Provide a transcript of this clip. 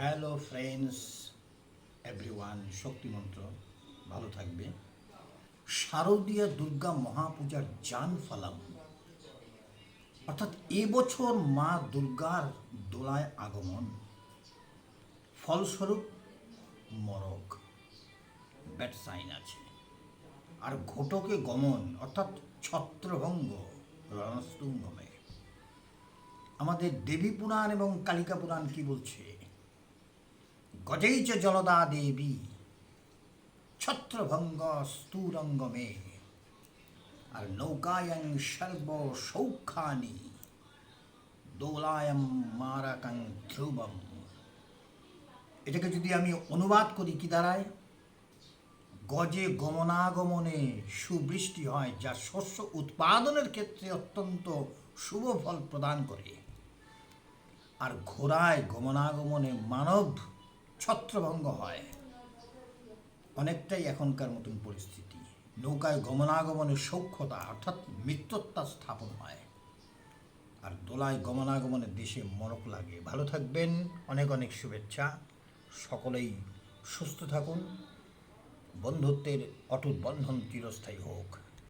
Hello friends everyone শক্তিমন্ত্র ভালো থাকবে। শারদীয় দুর্গা মহাপূজার যান ফালাম। অর্থাৎ এবছর মা দুর্গার দোলায় আগমন। ফলস্বরূপ মরক। ব্যাট সাইন আছে। আর ঘটকে গমন, অর্থাৎ ছত্রভঙ্গ রণস্তুঙ্গমে আমাদের দেবী পুরাণ এবং কালিকা পুরাণ কি বলছে? গজেই চ জলদা দেবী ছত্রভঙ্গ স্তূরঙ্গমে আর নৌকায়ং সর্ব সৌখানি দোলায়ম মারাকাং ধ্রুবম। এটাকে যদি আমি অনুবাদ করি কি দাঁড়ায় গজে গমনাগমনে সুবৃষ্টি হয়, যা শস্য উৎপাদনের ক্ষেত্রে অত্যন্ত শুভ ফল প্রদান করে। আর ঘোড়ায় গমনাগমনে মানব ছত্রভঙ্গ হয়। অনেকটাই এখনকার মতন পরিস্থিতি। নৌকায় গমনাগমনের সৌখ্যতা অর্থাৎ মিত্রতা স্থাপন হয়। আর দোলায় গমনাগমনে দেশে মরক লাগে। ভালো থাকবেন, অনেক অনেক শুভেচ্ছা। সকলেই সুস্থ থাকুন। বন্ধুত্বের অটুট বন্ধন চিরস্থায়ী হোক।